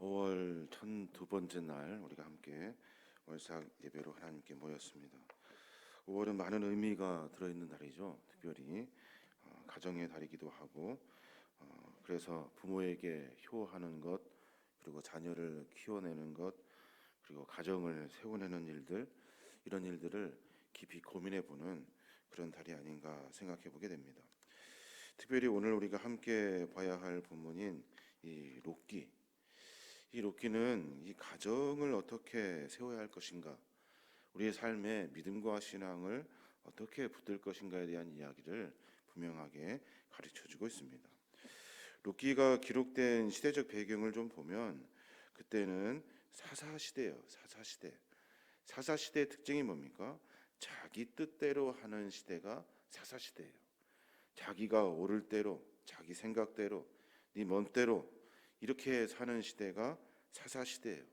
5월 천 두 번째 날 우리가 함께 월삭 예배로 하나님께 모였습니다. 5월은 많은 의미가 들어있는 달이죠. 특별히 어, 가정의 달이기도 하고 어, 그래서 부모에게 효하는 것 그리고 자녀를 키워내는 것 그리고 가정을 세워내는 일들 이런 일들을 깊이 고민해보는 그런 달이 아닌가 생각해보게 됩니다. 특별히 오늘 우리가 함께 봐야 할 본문인 이 록기 이 록기는 이 가정을 어떻게 세워야 할 것인가, 우리의 삶에 믿음과 신앙을 어떻게 붙들 것인가에 대한 이야기를 분명하게 가르쳐 주고 있습니다. 록기가 기록된 시대적 배경을 좀 보면 그때는 사사 시대예요. 사사 시대. 사사 시대의 특징이 뭡니까? 자기 뜻대로 하는 시대가 사사 시대예요. 자기가 오를 대로, 자기 생각대로, 네 멋대로 이렇게 사는 시대가 사사 시대예요.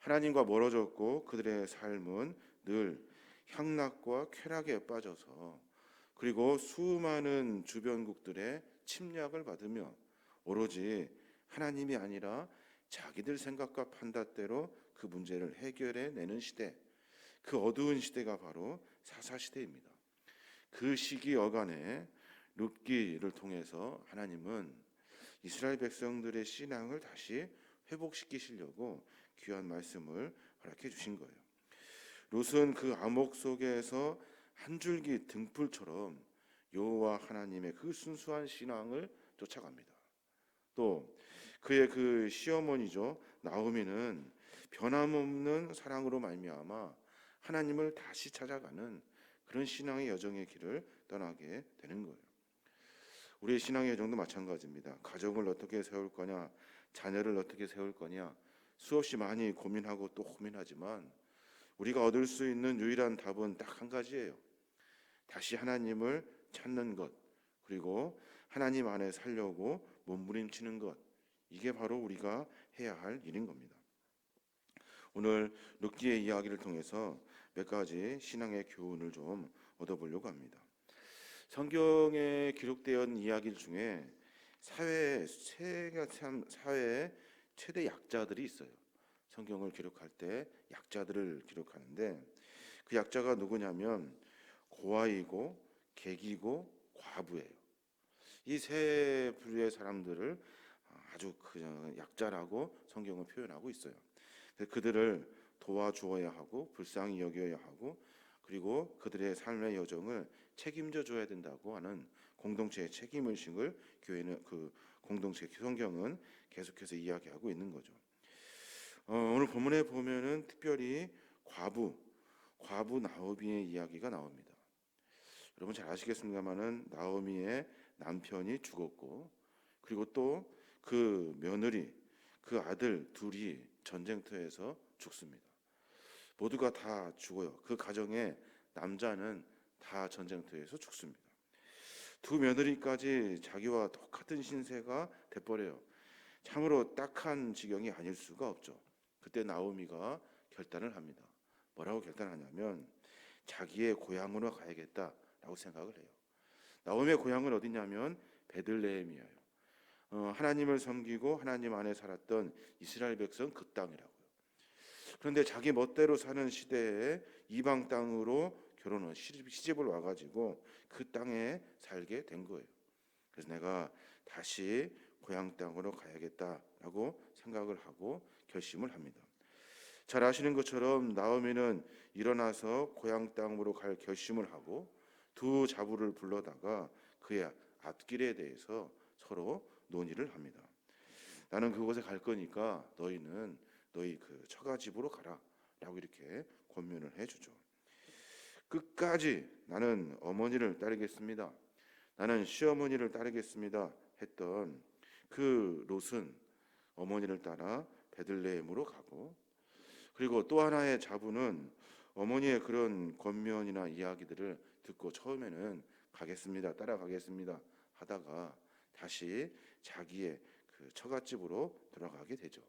하나님과 멀어졌고 그들의 삶은 늘 향락과 쾌락에 빠져서 그리고 수많은 주변국들의 침략을 받으며 오로지 하나님이 아니라 자기들 생각과 판단대로 그 문제를 해결해 내는 시대. 그 어두운 시대가 바로 사사 시대입니다. 그 시기 어간에 룻기를 통해서 하나님은 이스라엘 백성들의 신앙을 다시 회복시키시려고 귀한 말씀을 허락해 주신 거예요. 롯은 그 암흑 속에서 한 줄기 등불처럼 여호와 하나님의 그 순수한 신앙을 쫓아갑니다. 또 그의 그 시어머니죠 나오미는 변함없는 사랑으로 말미암아 하나님을 다시 찾아가는 그런 신앙의 여정의 길을 떠나게 되는 거예요. 우리의 신앙의 여정도 마찬가지입니다. 가정을 어떻게 세울 거냐, 자녀를 어떻게 세울 거냐 수없이 많이 고민하고 또 고민하지만 우리가 얻을 수 있는 유일한 답은 딱 한 가지예요. 다시 하나님을 찾는 것 그리고 하나님 안에 살려고 몸부림치는 것 이게 바로 우리가 해야 할 일인 겁니다. 오늘 룻기의 이야기를 통해서 몇 가지 신앙의 교훈을 좀 얻어보려고 합니다. 성경에 있는 이야기 중에 사회 세가 참 사회의 최대 약자들이 있어요. 성경을 기록할 때 약자들을 기록하는데 그 약자가 누구냐면 고아이고 객이고 과부예요. 이세 부류의 사람들을 아주 그 약자라고 성경은 표현하고 있어요. 그들을 도와주어야 하고 불쌍히 여겨야 하고 그리고 그들의 삶의 여정을 책임져 줘야 된다고 하는 공동체의 책임 의식을 교회는 그 공동체 성경은 계속해서 이야기하고 있는 거죠. 어, 오늘 본문에 보면은 특별히 과부 과부 나오미의 이야기가 나옵니다. 여러분 잘 아시겠습니다만은 나오미의 남편이 죽었고 그리고 또 그 며느리 그 아들 둘이 전쟁터에서 죽습니다. 모두가 다 죽어요. 그 가정에 남자는 다 전쟁터에서 죽습니다. 두 며느리까지 자기와 똑같은 신세가 돼버려요. 참으로 딱한 지경이 아닐 수가 없죠. 그때 나오미가 결단을 합니다. 뭐라고 결단하냐면 자기의 고향으로 가야겠다라고 생각을 해요. 나오미의 고향은 어디냐면 베들레헴이에요. 어, 하나님을 섬기고 하나님 안에 살았던 이스라엘 백성 그 땅이라고요. 그런데 자기 멋대로 사는 시대에 이방 땅으로 결혼을 시집 을 와가지고 그 땅에 살게 된 거예요. 그래서 내가 다시 고향 땅으로 가야겠다라고 생각을 하고 결심을 합니다. 잘 아시는 것처럼 나오미는 일어나서 고향 땅으로 갈 결심을 하고 두 자부를 불러다가 그의 앞길에 대해서 서로 논의를 합니다. 나는 그곳에 갈 거니까 너희는 너희 그 처가집으로 가라라고 이렇게 권면을 해주죠. 끝까지 나는 어머니를 따르겠습니다. 나는 시어머니를 따르겠습니다. 했던 그 롯은 어머니를 따라 베들레헴으로 가고 그리고 또 하나의 자부는 어머니의 그런 권면이나 이야기들을 듣고 처음에는 가겠습니다. 따라가겠습니다. 하다가 다시 자기의 그 처갓집으로 돌아가게 되죠.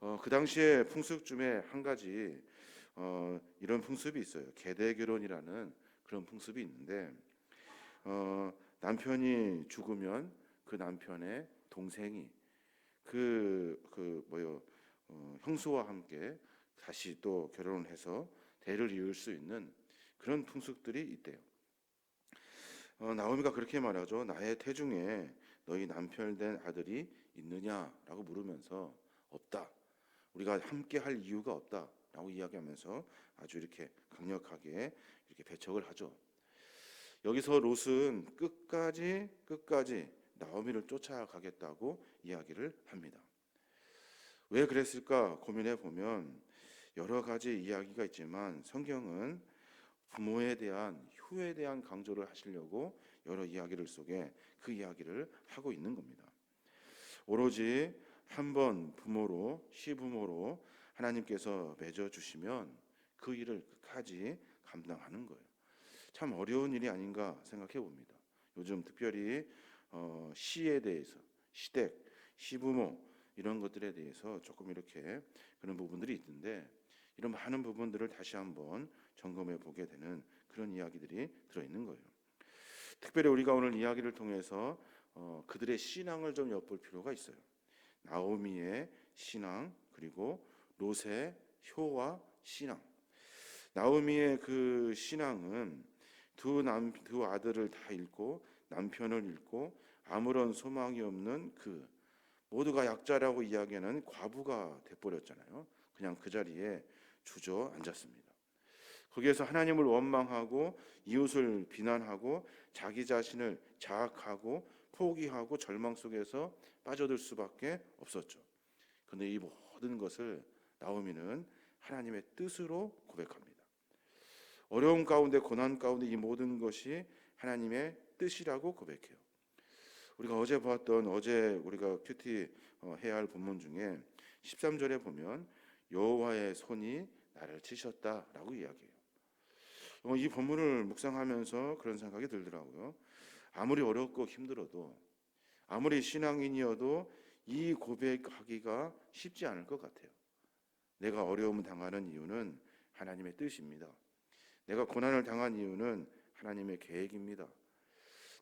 어, 그 당시에 풍습 중에 한 가지 어, 이런 풍습이 있어요. 계대 결혼이라는 그런 풍습이 있는데 어, 남편이 죽으면 그 남편의 동생이 그, 그 뭐요 어, 형수와 함께 다시 또 결혼해서 대를 이을 수 있는 그런 풍습들이 있대요. 어, 나오미가 그렇게 말하죠. 나의 태중에 너희 남편 된 아들이 있느냐라고 물으면서 없다. 우리가 함께 할 이유가 없다 라고 이야기하면서 아주 이렇게 강력하게 이렇게 배척을 하죠. 여기서 롯은 끝까지 끝까지 나오미를 쫓아가겠다고 이야기를 합니다. 왜 그랬을까 고민해 보면 여러 가지 이야기가 있지만 성경은 부모에 대한 효에 대한 강조를 하시려고 여러 이야기를 속에 그 이야기를 하고 있는 겁니다. 오로지 한 번 부모로 시부모로 하나님께서 맺어 주시면 그 일을 끝까지 감당하는 거예요. 참 어려운 일이 아닌가 생각해 봅니다. 요즘 특별히 어, 시에 대해서 시댁, 시부모 이런 것들에 대해서 조금 이렇게 그런 부분들이 있는데 이런 많은 부분들을 다시 한번 점검해 보게 되는 그런 이야기들이 들어 있는 거예요. 특별히 우리가 오늘 이야기를 통해서 어, 그들의 신앙을 좀 엿볼 필요가 있어요. 나오미의 신앙 그리고 롯의 효와 신앙. 나오미의 그 신앙은 두 남 두 아들을 다 잃고 남편을 잃고 아무런 소망이 없는 그 모두가 약자라고 이야기하는 과부가 돼버렸잖아요. 그냥 그 자리에 주저앉았습니다. 거기에서 하나님을 원망하고 이웃을 비난하고 자기 자신을 자학하고 포기하고 절망 속에서 빠져들 수밖에 없었죠. 그런데 이 모든 것을 나오미는 하나님의 뜻으로 고백합니다. 어려움 가운데 고난 가운데 이 모든 것이 하나님의 뜻이라고 고백해요. 우리가 어제 보았던 어제 우리가 큐티 어, 해야 할 본문 중에 13절에 보면 여호와의 손이 나를 치셨다라고 이야기해요. 어, 이 본문을 묵상하면서 그런 생각이 들더라고요. 아무리 어렵고 힘들어도 아무리 신앙인이어도 이 고백하기가 쉽지 않을 것 같아요. 내가 어려움을 당하는 이유는 하나님의 뜻입니다. 내가 고난을 당한 이유는 하나님의 계획입니다.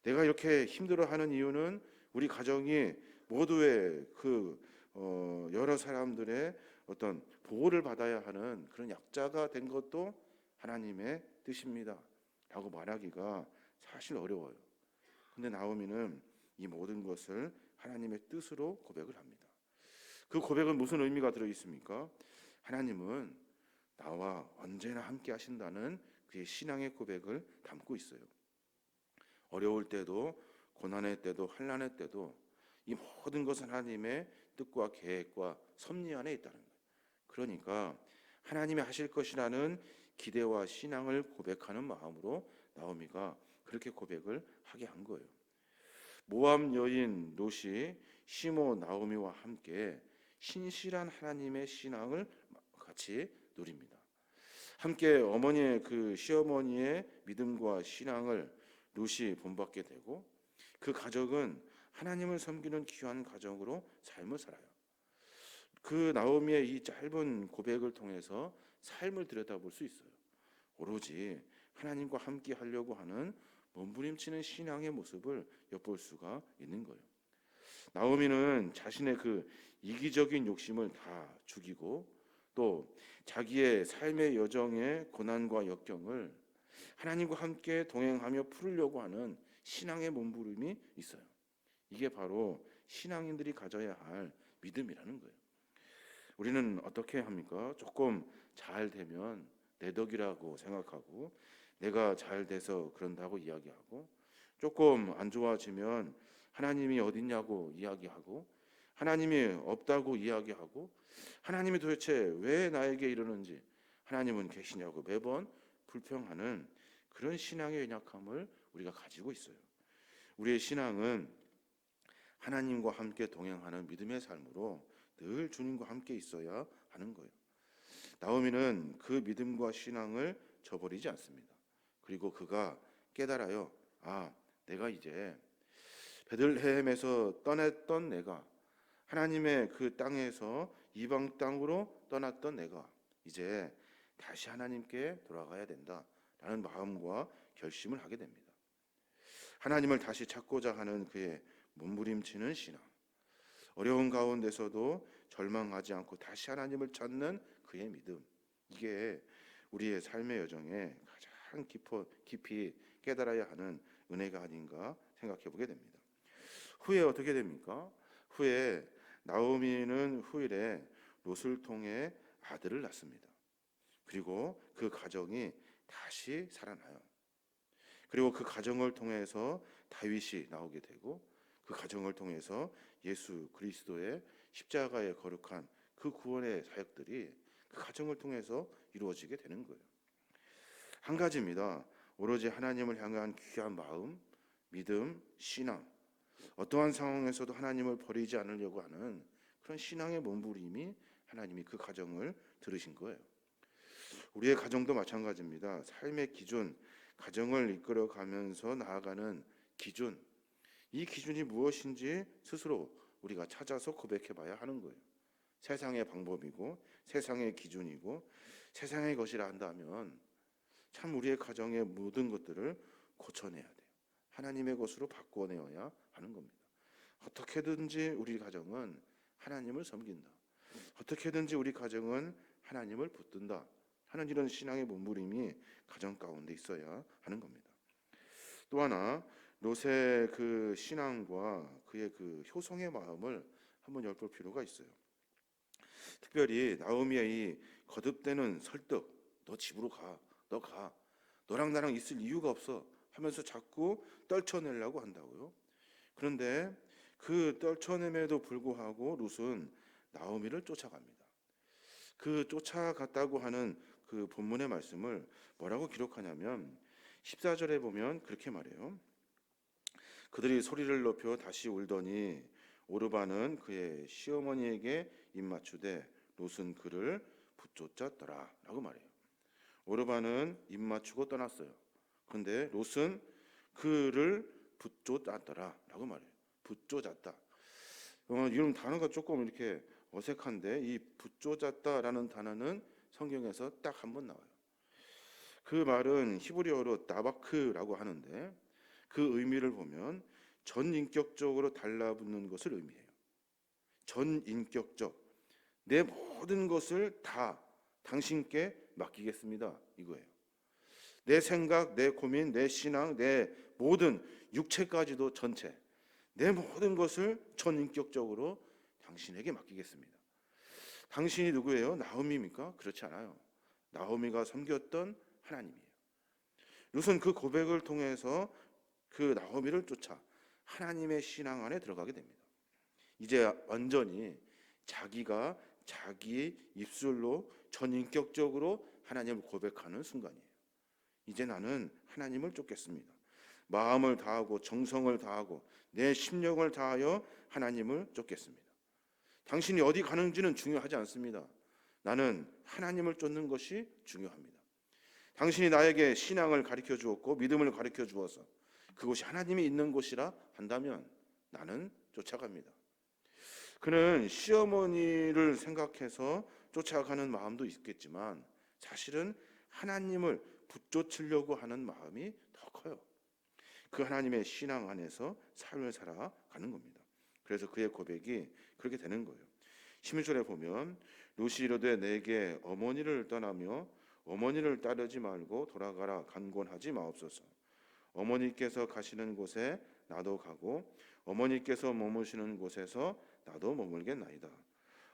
내가 이렇게 힘들어하는 이유는 우리 가정이 모두의 그 어, 여러 사람들의 어떤 보호를 받아야 하는 그런 약자가 된 것도 하나님의 뜻입니다. 라고 말하기가 사실 어려워요. 근데 나오미는 이 모든 것을 하나님의 뜻으로 고백을 합니다. 그 고백은 무슨 의미가 들어 있습니까? 하나님은 나와 언제나 함께 하신다는 그의 신앙의 고백을 담고 있어요. 어려울 때도 고난의 때도 환난의 때도 이 모든 것은 하나님의 뜻과 계획과 섭리 안에 있다는 거예요. 그러니까 하나님이 하실 것이라는 기대와 신앙을 고백하는 마음으로 나오미가 그렇게 고백을 하게 한 거예요. 모함 여인 롯이 시모 나오미와 함께 신실한 하나님의 신앙을 같이 누립니다. 함께 어머니의 그 시어머니의 믿음과 신앙을 롯이 본받게 되고 그 가족은 하나님을 섬기는 귀한 가정으로 삶을 살아요. 그 나오미의 이 짧은 고백을 통해서 삶을 들여다볼 수 있어요. 오로지 하나님과 함께 하려고 하는 몸부림치는 신앙의 모습을 엿볼 수가 있는 거예요. 나오미는 자신의 그 이기적인 욕심을 다 죽이고 또 자기의 삶의 여정의 고난과 역경을 하나님과 함께 동행하며 풀으려고 하는 신앙의 몸부림이 있어요. 이게 바로 신앙인들이 가져야 할 믿음이라는 거예요. 우리는 어떻게 합니까? 조금 잘 되면 내 덕이라고 생각하고 내가 잘 돼서 그런다고 이야기하고 조금 안 좋아지면 하나님이 어딨냐고 이야기하고 하나님이 없다고 이야기하고 하나님이 도대체 왜 나에게 이러는지 하나님은 계시냐고 매번 불평하는 그런 신앙의 연약함을 우리가 가지고 있어요. 우리의 신앙은 하나님과 함께 동행하는 믿음의 삶으로 늘 주님과 함께 있어야 하는 거예요. 나오미는 그 믿음과 신앙을 저버리지 않습니다. 그리고 그가 깨달아요. 아, 내가 이제 베들레헴에서 떠났던 내가 하나님의 그 땅에서 이방 땅으로 떠났던 내가 이제 다시 하나님께 돌아가야 된다라는 마음과 결심을 하게 됩니다. 하나님을 다시 찾고자 하는 그의 몸부림치는 신앙. 어려운 가운데서도 절망하지 않고 다시 하나님을 찾는 그의 믿음. 이게 우리의 삶의 여정에 가장 깊어, 깊이 깨달아야 하는 은혜가 아닌가 생각해 보게 됩니다. 후에 어떻게 됩니까? 후에 나오미는 후일에 롯을 통해 아들을 낳습니다. 그리고 그 가정이 다시 살아나요. 그리고 그 가정을 통해서 다윗이 나오게 되고 그 가정을 통해서 예수 그리스도의 십자가의 거룩한 그 구원의 사역들이 그 가정을 통해서 이루어지게 되는 거예요. 한 가지입니다. 오로지 하나님을 향한 귀한 마음, 믿음, 신앙. 어떠한 상황에서도 하나님을 버리지 않으려고 하는 그런 신앙의 몸부림이 하나님이 그 가정을 들으신 거예요. 우리의 가정도 마찬가지입니다. 삶의 기준, 가정을 이끌어 가면서 나아가는 기준. 이 기준이 무엇인지 스스로 우리가 찾아서 고백해 봐야 하는 거예요. 세상의 방법이고 세상의 기준이고 세상의 것이라 한다면 참 우리의 가정의 모든 것들을 고쳐내야 돼요. 하나님의 것으로 바꿔내어야 하는 겁니다. 어떻게든지 우리 가정은 하나님을 섬긴다. 어떻게든지 우리 가정은 하나님을 붙든다. 하는 이런 신앙의 몸부림이 가정 가운데 있어야 하는 겁니다. 또 하나 롯의 그 신앙과 그의 그 효성의 마음을 한번 엿볼 필요가 있어요. 특별히 나오미의 이 거듭되는 설득, 너 집으로 가, 너 가, 너랑 나랑 있을 이유가 없어 하면서 자꾸 떨쳐내려고 한다고요. 그런데 그 떨쳐냄에도 불구하고 롯은 나오미를 쫓아갑니다. 그 쫓아갔다고 하는 그 본문의 말씀을 뭐라고 기록하냐면 14절에 보면 그렇게 말해요. 그들이 소리를 높여 다시 울더니 오르바는 그의 시어머니에게 입맞추되 롯은 그를 붙쫓았더라 라고 말해요. 오르바는 입맞추고 떠났어요. 그런데 롯은 그를 붙쫓았더라라고 말해요. 붙쫓았다. 어, 이런 단어가 조금 이렇게 어색한데 이 붙쫓았다라는 단어는 성경에서 딱 한 번 나와요. 그 말은 히브리어로 나바크라고 하는데 그 의미를 보면 전인격적으로 달라붙는 것을 의미해요. 전인격적 내 모든 것을 다 당신께 맡기겠습니다. 이거예요. 내 생각, 내 고민, 내 신앙, 내 모든 육체까지도 전체 내 모든 것을 전인격적으로 당신에게 맡기겠습니다. 당신이 누구예요? 나오미입니까? 그렇지 않아요. 나오미가 섬겼던 하나님이에요. 룻은 그 고백을 통해서 그 나오미를 쫓아 하나님의 신앙 안에 들어가게 됩니다. 이제 완전히 자기가 자기의 입술로 전인격적으로 하나님을 고백하는 순간이에요. 이제 나는 하나님을 쫓겠습니다. 마음을 다하고 정성을 다하고 내 심령을 다하여 하나님을 쫓겠습니다. 당신이 어디 가는지는 중요하지 않습니다. 나는 하나님을 쫓는 것이 중요합니다. 당신이 나에게 신앙을 가르쳐 주었고 믿음을 가르쳐 주어서 그곳이 하나님이 있는 곳이라 한다면 나는 쫓아갑니다. 그는 시어머니를 생각해서 쫓아가는 마음도 있겠지만 사실은 하나님을 붙쫓으려고 하는 마음이. 그 하나님의 신앙 안에서 삶을 살아가는 겁니다. 그래서 그의 고백이 그렇게 되는 거예요. 11절에 보면 루시 이르되 내게 어머니를 떠나며 어머니를 따르지 말고 돌아가라 간곤하지 마옵소서. 어머니께서 가시는 곳에 나도 가고 어머니께서 머무시는 곳에서 나도 머물겠나이다.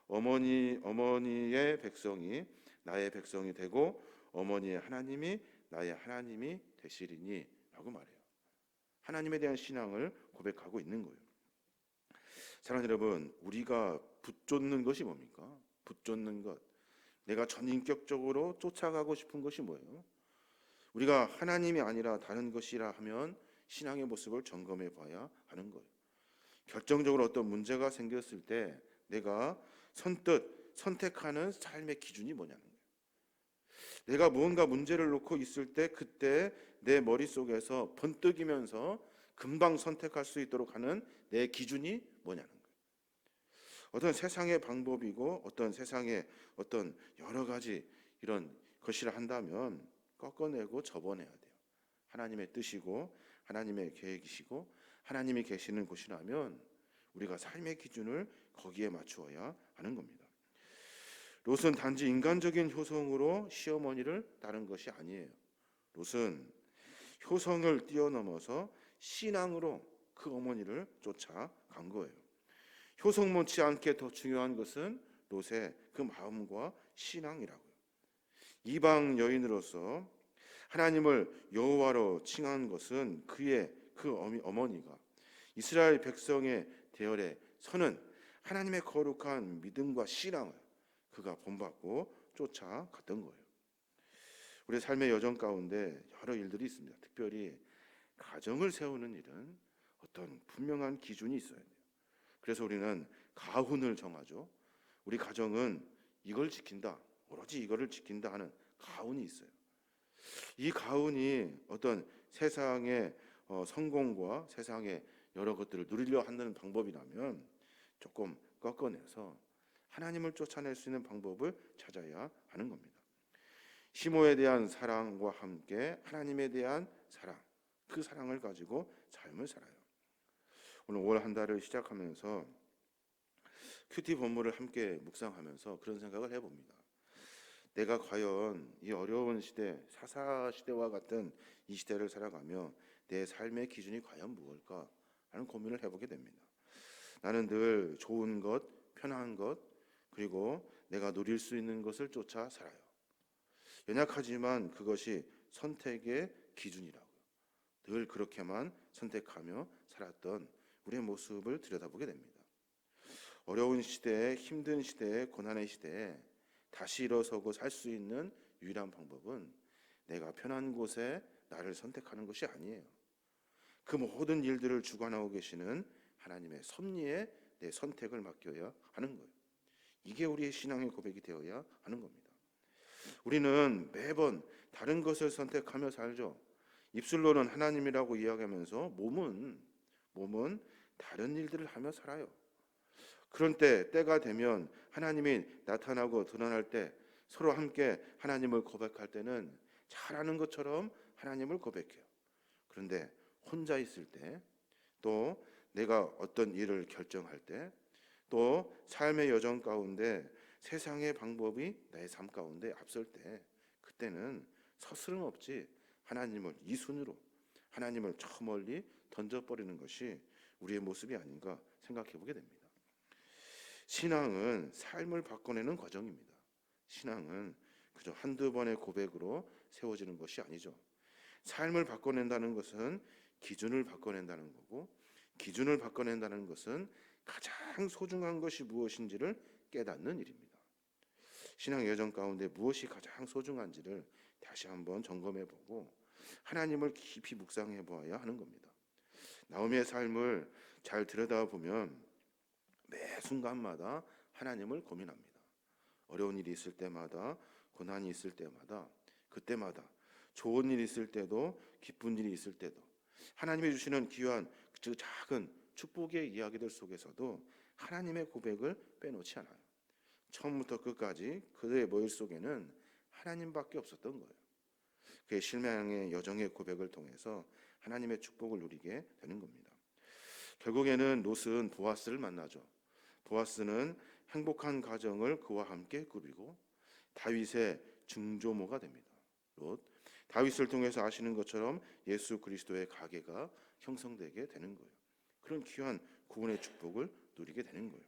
어머니 어머니의 백성이 나의 백성이 되고 어머니의 하나님이 나의 하나님이 되시리니라고 말해요. 하나님에 대한 신앙을 고백하고 있는 거예요. 사랑 여러분, 우리가 붙쫓는 것이 뭡니까? 붙쫓는 것. 내가 전인격적으로 쫓아가고 싶은 것이 뭐예요? 우리가 하나님이 아니라 다른 것이라 하면 신앙의 모습을 점검해 봐야 하는 거예요. 결정적으로 어떤 문제가 생겼을 때 내가 선뜻 선택하는 삶의 기준이 뭐냐는. 내가 무언가 문제를 놓고 있을 때 그때 내 머릿속에서 번뜩이면서 금방 선택할 수 있도록 하는 내 기준이 뭐냐는 거예요. 어떤 세상의 방법이고 어떤 세상의 어떤 여러 가지 이런 것이라 한다면 꺾어내고 접어내야 돼요. 하나님의 뜻이고 하나님의 계획이시고 하나님이 계시는 곳이라면 우리가 삶의 기준을 거기에 맞추어야 하는 겁니다. 롯은 단지 인간적인 효성으로 시어머니를 따른 것이 아니에요. 롯은 효성을 뛰어넘어서 신앙으로 그 어머니를 쫓아간 거예요. 효성 못지 않게 더 중요한 것은 롯의 그 마음과 신앙이라고요. 이방 여인으로서 하나님을 여호와로 칭한 것은 그의 그 어머니가 이스라엘 백성의 대열에 서는 하나님의 거룩한 믿음과 신앙을 그가 본받고 쫓아갔던 거예요. 우리 삶의 여정 가운데 여러 일들이 있습니다. 특별히 가정을 세우는 일은 어떤 분명한 기준이 있어야 돼요. 그래서 우리는 가훈을 정하죠. 우리 가정은 이걸 지킨다. 오로지 이거를 지킨다 하는 가훈이 있어요. 이 가훈이 어떤 세상의 어, 성공과 세상의 여러 것들을 누리려 하는 방법이라면 조금 꺾어내서 하나님을 쫓아낼 수 있는 방법을 찾아야 하는 겁니다. 시모에 대한 사랑과 함께 하나님에 대한 사랑, 그 사랑을 가지고 삶을 살아요. 오늘 5월 한 달을 시작하면서 큐티 본문을 함께 묵상하면서 그런 생각을 해봅니다. 내가 과연 이 어려운 시대, 사사 시대와 같은 이 시대를 살아가며 내 삶의 기준이 과연 무엇일까 하는 고민을 해보게 됩니다. 나는 늘 좋은 것, 편한 것, 그리고 내가 누릴 수 있는 것을 쫓아 살아요. 연약하지만 그것이 선택의 기준이라고요. 늘 그렇게만 선택하며 살았던 우리의 모습을 들여다보게 됩니다. 어려운 시대에 힘든 시대에 고난의 시대에 다시 일어서고 살 수 있는 유일한 방법은 내가 편한 곳에 나를 선택하는 것이 아니에요. 그 모든 일들을 주관하고 계시는 하나님의 섭리에 내 선택을 맡겨야 하는 거예요. 이게 우리의 신앙의 고백이 되어야 하는 겁니다. 우리는 매번 다른 것을 선택하며 살죠. 입술로는 하나님이라고 이야기하면서 몸은 몸은 다른 일들을 하며 살아요. 그런 때 때가 되면 하나님이 나타나고 드러날 때 서로 함께 하나님을 고백할 때는 잘하는 것처럼 하나님을 고백해요. 그런데 혼자 있을 때 또 내가 어떤 일을 결정할 때 또 삶의 여정 가운데 세상의 방법이 나의 삶 가운데 앞설 때 그때는 서스름 없지 하나님을 이 순으로 하나님을 저 멀리 던져버리는 것이 우리의 모습이 아닌가 생각해 보게 됩니다. 신앙은 삶을 바꿔내는 과정입니다. 신앙은 그저 한두 번의 고백으로 세워지는 것이 아니죠. 삶을 바꿔낸다는 것은 기준을 바꿔낸다는 거고 기준을 바꿔낸다는 것은 가장 소중한 것이 무엇인지를 깨닫는 일입니다. 신앙 여정 가운데 무엇이 가장 소중한지를 다시 한번 점검해 보고 하나님을 깊이 묵상해 보아야 하는 겁니다. 나오미의 삶을 잘 들여다보면 매 순간마다 하나님을 고민합니다. 어려운 일이 있을 때마다 고난이 있을 때마다 그때마다 좋은 일이 있을 때도 기쁜 일이 있을 때도 하나님이 주시는 귀한 그 작은 축복의 이야기들 속에서도 하나님의 고백을 빼놓지 않아요. 처음부터 끝까지 그들의 머릿속에는 하나님밖에 없었던 거예요. 그의 실망의 여정의 고백을 통해서 하나님의 축복을 누리게 되는 겁니다. 결국에는 롯은 보아스를 만나죠. 보아스는 행복한 가정을 그와 함께 꾸리고 다윗의 증조모가 됩니다. 롯 다윗을 통해서 아시는 것처럼 예수 그리스도의 가게가 형성되게 되는 거예요. 그런 귀한 구원의 축복을 누리게 되는 거예요.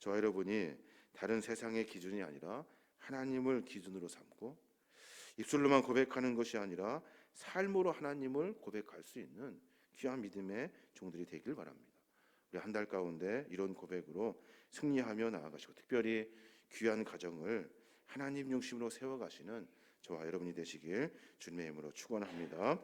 저와 여러분이 다른 세상의 기준이 아니라 하나님을 기준으로 삼고 입술로만 고백하는 것이 아니라 삶으로 하나님을 고백할 수 있는 귀한 믿음의 종들이 되길 바랍니다. 우리 한 달 가운데 이런 고백으로 승리하며 나아가시고 특별히 귀한 가정을 하나님 중심으로 세워가시는 저와 여러분이 되시길 주님의 이름으로 축원합니다.